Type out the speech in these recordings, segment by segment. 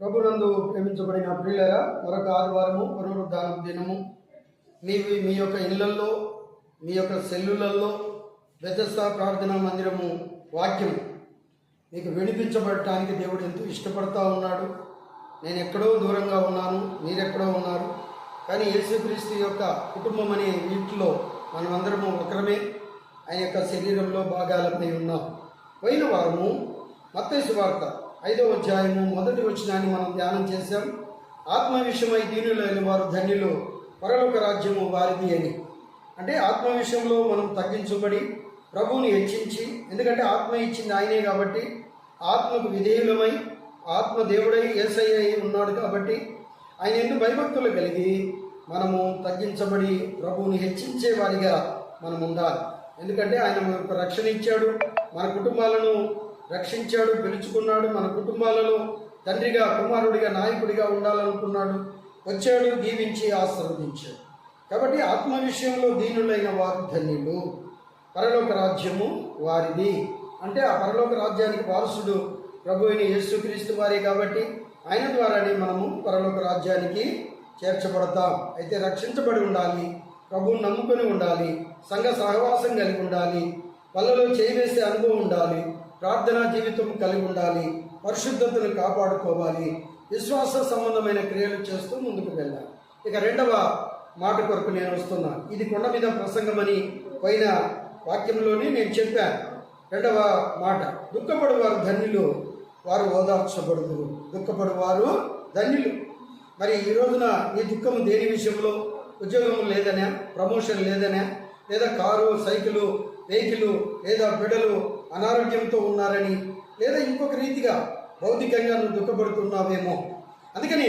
ప్రభునందు ప్రేమించబడిన ప్రియులరా మరొక ఆదివారము పునరుద్ధాన దినము. మీవి మీ యొక్క ఇళ్ళల్లో మీ యొక్క సెల్లులలో వ్యతస్థ ప్రార్థనా మందిరము వాక్యం మీకు వినిపించబడటానికి దేవుడు ఎంతో ఇష్టపడతా ఉన్నాడు. నేను ఎక్కడో దూరంగా ఉన్నాను మీరెక్కడో ఉన్నారు. కానీ యేసుక్రీస్తు యొక్క కుటుంబం అనే వీటిలో మనమందరము ఒకరమే. ఆయన యొక్క శరీరంలో భాగాలపై ఉన్నాం. పోయిన వారము మత్తయి వార్త ఐదవ అధ్యాయము మొదటి వచనాన్ని మనం ధ్యానం చేశాం. ఆత్మ విషయమై దీనులైన వారు ధన్యులు పరలోక రాజ్యము వారిది అని. అంటే ఆత్మ విషయంలో మనం తగ్గించబడి ప్రభువుని హెచ్చించి ఎందుకంటే ఆత్మ ఇచ్చింది ఆయనే కాబట్టి ఆత్మకు విధేయులమై ఆత్మ దేవుడై అయి ఉన్నాడు కాబట్టి ఆయన ఎందుకు భయభక్తులు కలిగి మనము తగ్గించబడి ప్రభువుని హెచ్చించే వారిగా మనం ఉండాలి ఎందుకంటే ఆయన మనకు రక్షణ ఇచ్చాడు మన కుటుంబాలను రక్షించాడు పిలుచుకున్నాడు మన కుటుంబాలలో. తండ్రిగా కుమారుడిగా నాయకుడిగా ఉండాలనుకున్నాడు. వచ్చాడు దీవించి ఆశీర్వదించాడు. కాబట్టి ఆత్మ విషయంలో దీనులైన వారు ధన్యులు. పరలోక రాజ్యము వారిది. అంటే ఆ పరలోక రాజ్యానికి వారసుడు ప్రభు అయిన యేసుక్రీస్తు వారే కాబట్టి ఆయన ద్వారానే మనము పరలోక రాజ్యానికి చేర్చబడతాం. అయితే రక్షించబడి ఉండాలి ప్రభువుని నమ్ముకొని ఉండాలి సంఘ సహవాసం కలిగి ఉండాలి పళ్ళలో చేయివేసే అనుభవం ఉండాలి ప్రార్థనా జీవితం కలిగి ఉండాలి పరిశుద్ధతను కాపాడుకోవాలి విశ్వాస సంబంధమైన క్రియలు చేస్తూ ముందుకు వెళ్ళాలి. ఇక రెండవ మాట కొరకు నేను వస్తున్నాను ఇది కొండ మీద ప్రసంగమని పైన వాక్యంలోనే నేను చెప్పాను. రెండవ మాట దుఃఖపడు వారు ధన్యులు వారు ఓదార్చబడుదురు దుఃఖపడు వారు ధన్యులు. మరి ఈ రోజున ఈ దుఃఖం దేని విషయంలో? ఉద్యోగం లేదనే ప్రమోషన్ లేదనే లేదా కారు సైకిలు వెహికల్ లేదా బిడలు అనారోగ్యంతో ఉన్నారని లేదా ఇంకొక రీతిగా భౌతికంగా నువ్వు దుఃఖపడుతున్నావేమో. అందుకని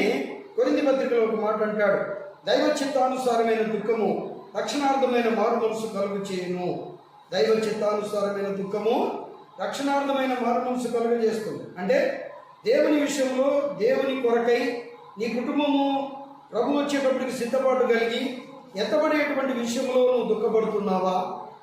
కొరింది పత్రికలో ఒక మాట అంటాడు దైవ చిత్తానుసారమైన దుఃఖము రక్షణార్థమైన మారు మనసు కలుగు చేయను దైవ చిత్తానుసారమైన దుఃఖము రక్షణార్థమైన మారు మనసు కలుగు చేస్తుంది అంటే దేవుని విషయంలో దేవుని కొరకై నీ కుటుంబము ప్రభు వచ్చేటప్పటికి సిద్ధపాటు కలిగి ఎత్తబడేటువంటి విషయంలో నువ్వు దుఃఖపడుతున్నావా?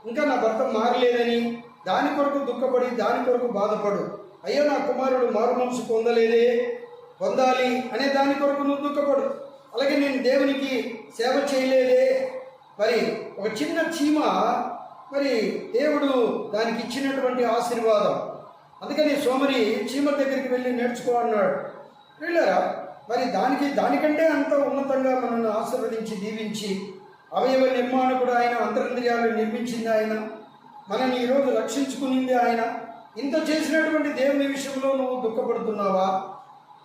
ఇంకా నా భర్త మారలేదని దాని కొరకు దుఃఖపడి దాని కొరకు బాధపడు. అయ్యో నా కుమారుడు మారు మనసు పొందలేదే. పొందాలి అనే దాని కొరకు నువ్వు దుఃఖపడు. అలాగే నేను దేవునికి సేవ చేయలేదే. మరి ఒక చిన్న చీమ మరి దేవుడు దానికి ఇచ్చినటువంటి ఆశీర్వాదం. అందుకని సోమరి చీమ దగ్గరికి వెళ్ళి నేర్చుకో అన్నాడు. వెళ్ళారా? మరి దానికి దానికంటే అంత ఉన్నతంగా మనల్ని ఆశీర్వదించి దీవించి అవయవ నిర్మాణకుడు ఆయన అంతరింద్రియాలు నిర్మించింది ఆయన. మనల్ని ఈరోజు రక్షించుకునింది ఆయన. ఇంత చేసినటువంటి దేవుని విషయంలో నువ్వు దుఃఖపడుతున్నావా?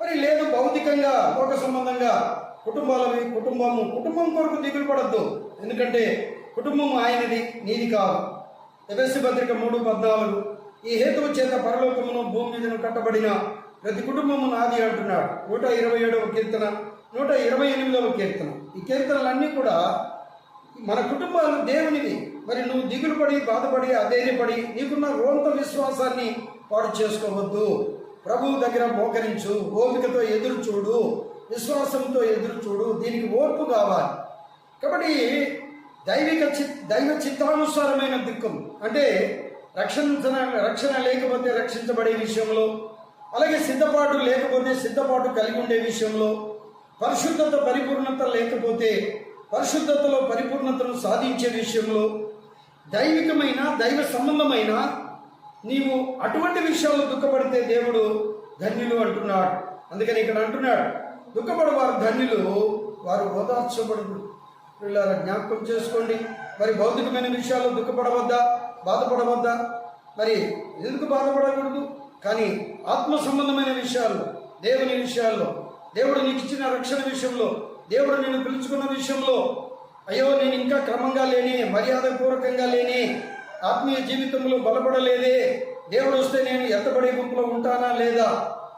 మరి లేదు భౌతికంగా లోక సంబంధంగా కుటుంబాలవి కుటుంబము. కుటుంబం కొరకు దిగులు పడద్దు. ఎందుకంటే కుటుంబం ఆయనది నీది కాదు. ఎఫెస్సి పత్రిక మూడు పద్నాలుగు. ఈ హేతువు చేత పరలోకమును భూమి మీదను కట్టబడిన ప్రతి కుటుంబము నాది అంటున్నాడు. నూట ఇరవై ఏడవ కీర్తన నూట ఇరవై ఎనిమిదవ కీర్తన. ఈ కీర్తనలన్నీ కూడా మన కుటుంబాలు దేవునివి. మరి నువ్వు దిగులు పడి బాధపడి అధైర్యపడి నీకున్న రోంత విశ్వాసాన్ని పాడు చేసుకోవద్దు. ప్రభువు దగ్గర మోకరించు ఓపికతో ఎదురు చూడు విశ్వాసంతో ఎదురు చూడు దీనికి ఓర్పు కావాలి. కాబట్టి దైవిక చి దైవ చిత్తానుసారమైన దిక్కుం. అంటే రక్షణ రక్షణ లేకపోతే రక్షించబడే విషయంలో అలాగే సిద్ధపాటు లేకపోతే సిద్ధపాటు కలిగి ఉండే విషయంలో పరిశుద్ధత పరిపూర్ణత లేకపోతే పరిశుద్ధతలో పరిపూర్ణతను సాధించే విషయంలో దైవికమైన దైవ సంబంధమైన నీవు అటువంటి విషయాల్లో దుఃఖపడితే దేవుడు ధన్యులు అంటున్నాడు. అందుకని ఇక్కడ అంటున్నాడు. దుఃఖపడు వారు ధన్యులు వారు ఓదార్చబడు వీళ్ళారా జ్ఞాపకం చేసుకోండి. మరి భౌతికమైన విషయాల్లో దుఃఖపడవద్దా? బాధపడవద్దా? మరి ఎందుకు బాధపడకూడదు? కానీ ఆత్మ సంబంధమైన విషయాల్లో దేవుని విషయాల్లో దేవుడు నీకు ఇచ్చిన రక్షణ విషయంలో దేవుడు నేను పిలుచుకున్న విషయంలో అయ్యో నేను ఇంకా క్రమంగా లేని మర్యాదపూర్వకంగా లేని ఆత్మీయ జీవితంలో బలపడలేదే దేవుడు వస్తే నేను ఎత్తబడే గుంపులో ఉంటానా లేదా?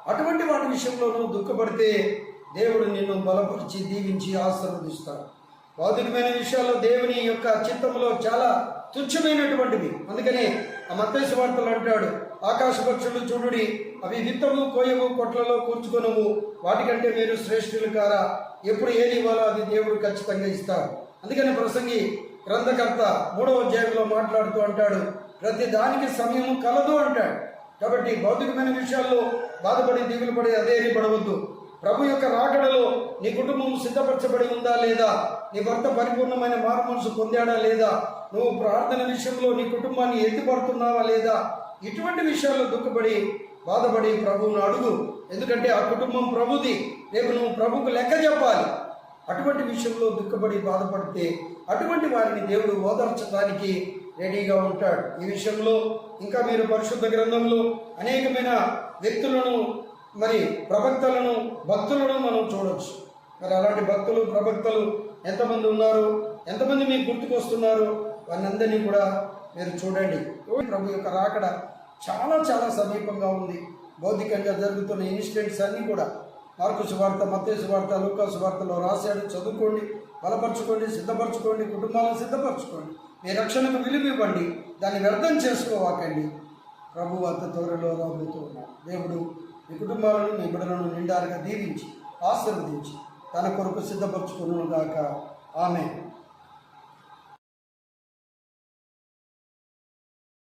అటువంటి వాటి విషయంలో నువ్వు దుఃఖపడితే దేవుడు నిన్ను బలపరిచి దీవించి ఆశీర్వదిస్తాడు. భౌతికమైన విషయాల్లో దేవుని యొక్క చిత్తంలో చాలా తుచ్చమైనటువంటివి అందుకనే ఆ మత్తైసు వార్తలు అంటాడు ఆకాశ పక్షులు చూడుడి అవి విత్తము కోయవు కొట్లలో కూర్చుకొనవు వాటికంటే మీరు శ్రేష్ఠులు కారా? ఎప్పుడు ఏది ఇవ్వాలో అది దేవుడు ఖచ్చితంగా ఇస్తాడు. అందుకని ప్రసంగి గ్రంథకర్త మూడవ అధ్యాయంలో మాట్లాడుతూ అంటాడు ప్రతి దానికి సమయం కలదు అంటాడు. కాబట్టి భౌతికమైన విషయాల్లో బాధపడి దిగులు పడి పడవద్దు. ప్రభు యొక్క రాకడలో నీ కుటుంబం సిద్ధపరచబడి ఉందా లేదా? నీ భర్త పరిపూర్ణమైన మారు మనసు పొందాడా లేదా? నువ్వు ప్రార్థన విషయంలో నీ కుటుంబాన్ని ఎత్తిపడుతున్నావా లేదా? ఇటువంటి విషయాల్లో దుఃఖపడి బాధపడి ప్రభువును అడుగు. ఎందుకంటే ఆ కుటుంబం ప్రభుది. రేపు నువ్వు ప్రభుకు లెక్క చెప్పాలి. అటువంటి విషయంలో దుఃఖపడి బాధపడితే అటువంటి వారిని దేవుడు ఓదార్చడానికి రెడీగా ఉంటాడు. ఈ విషయంలో ఇంకా మీరు పరిశుద్ధ గ్రంథంలో అనేకమైన వ్యక్తులను మరి ప్రవక్తలను భక్తులను మనం చూడవచ్చు మరి అలాంటి భక్తులు ప్రవక్తలు ఎంతమంది ఉన్నారు? ఎంతమంది మీకు గుర్తుకొస్తున్నారు? వారిని కూడా మీరు చూడండి. ప్రభు యొక్క రాకడ చాలా చాలా సమీపంగా ఉంది. భౌతికంగా జరుగుతున్న ఇన్సిడెంట్స్ అన్నీ కూడా మార్కు శువార్త మత్య శువార్త లూకా శువార్తలో రాశాడు. చదువుకోండి బలపరచుకోండి సిద్ధపరచుకోండి కుటుంబాలను సిద్ధపరచుకోండి. మీ రక్షణకు విలువివ్వండి దాన్ని వ్యర్థం చేసుకోవాకండి. ప్రభు అంత త్వరలో రాబోతూ ఉన్నాడు. దేవుడు మీ కుటుంబాలను మీ బిడలను నిండారుగా దీవించి ఆశీర్వదించి తన కొరకు సిద్ధపరచుకును గాక ఆమె